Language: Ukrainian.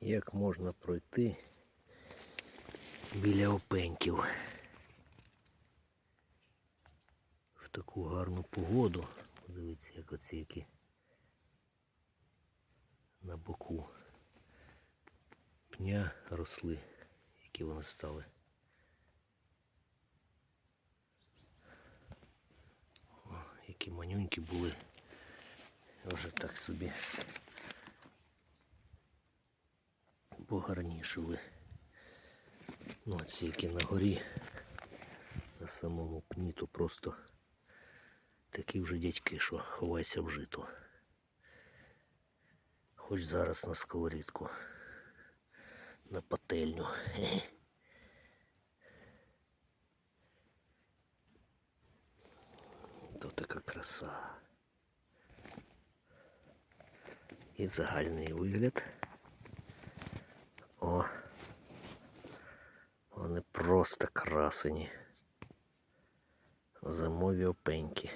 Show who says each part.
Speaker 1: як можна пройти біля опеньків в таку гарну погоду. Подивіться, як оці які на боку пня росли, які вони стали. О, які манюнькі були. Вже так собі погарнішили. Ну, а ці які на горі, на самому пні, то просто такі вже дядьки, що ховайся в жито. Хоч зараз на сковорідку, на пательню. То така краса. І загальний вигляд. О, вони просто красені. Зимові опеньки.